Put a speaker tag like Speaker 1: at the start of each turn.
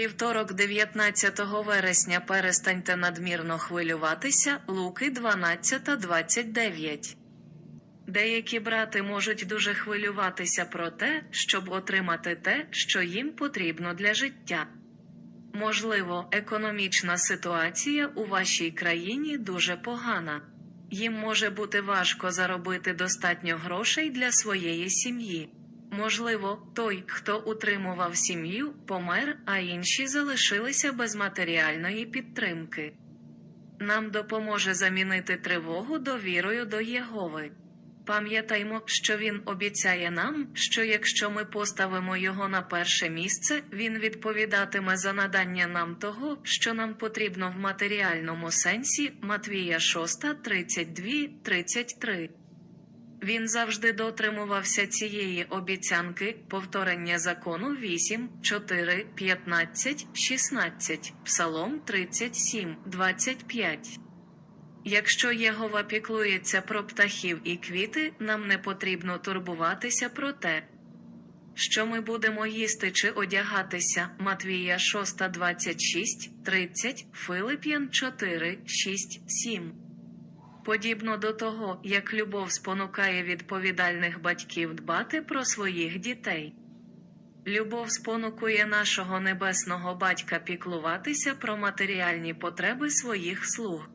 Speaker 1: Вівторок 19 вересня перестаньте надмірно хвилюватися, Луки 12.29. Деякі брати можуть дуже хвилюватися про те, щоб отримати те, що їм потрібно для життя. Можливо, економічна ситуація у вашій країні дуже погана. Їм може бути важко заробити достатньо грошей для своєї сім'ї. Можливо, той, хто утримував сім'ю, помер, а інші залишилися без матеріальної підтримки. Нам допоможе замінити тривогу довірою до Єгови. Пам'ятаймо, що він обіцяє нам, що якщо ми поставимо його на перше місце, він відповідатиме за надання нам того, що нам потрібно в матеріальному сенсі Матвія 6, 32, 33. Він завжди дотримувався цієї обіцянки повторення закону 8, 4, 15, 16, Псалом 37, 25. Якщо Єгова піклується про птахів і квіти, нам не потрібно турбуватися про те, що ми будемо їсти чи одягатися. Матвія 6, 26, 30, Филип'ян 4, 6, 7. Подібно до того, як любов спонукає відповідальних батьків дбати про своїх дітей. Любов спонукує нашого небесного батька піклуватися про матеріальні потреби своїх слуг.